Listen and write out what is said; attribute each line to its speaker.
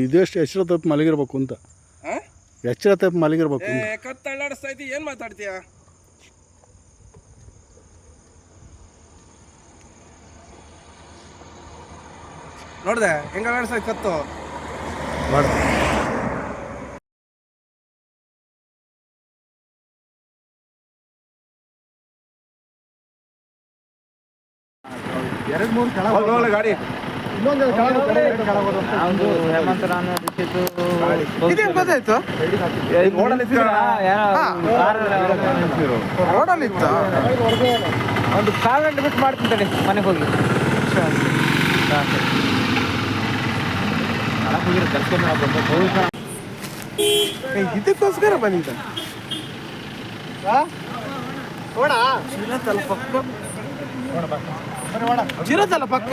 Speaker 1: ಇದೆಷ್ಟು ಎಚ್ಚರ ತಪ್ಪು ಮಲಗಿರ್ಬೇಕು ಅಂತ
Speaker 2: ಆ?
Speaker 1: ಎಚ್ಚರ ತಪ್ಪು ಮಲಗಿರ್ಬೇಕು
Speaker 2: ಏ
Speaker 1: ಅಂತ
Speaker 2: ಕತ್ತು ಅಳ್ಳಾಡಿಸ್ತಾ ಇದ್ದಿ ಏನು ಮಾತಾಡ್ತೀಯ ನೋಡ್ದೆ ಹೆಂಗ ಕತ್ತು ಎರಡು ಮೂರು
Speaker 1: ಮಾಡು.
Speaker 2: ಗಾಡಿ
Speaker 3: ಹೇಮಂತ
Speaker 2: ಇದೇನ್ ಗೊತ್ತಾಯ್ತು? ರೋಡಲ್ಲಿ ಇತ್ತು
Speaker 3: ಒಂದು ಕಾಲ್ ಗಂಟೆ ಬಿಟ್ಟು ಮಾಡ್ತೀನಿ ತಡಿ ಮನೆಗೆ ಹೋಗಿ.
Speaker 2: ಇದಕ್ಕೋಸ್ಕರ ಬಂದಿದ್ದ? ಚಿರತಲ್ಲ ಪಕ್ಕ. ಚಿರತಲ್ಲ ಪಕ್ಕ?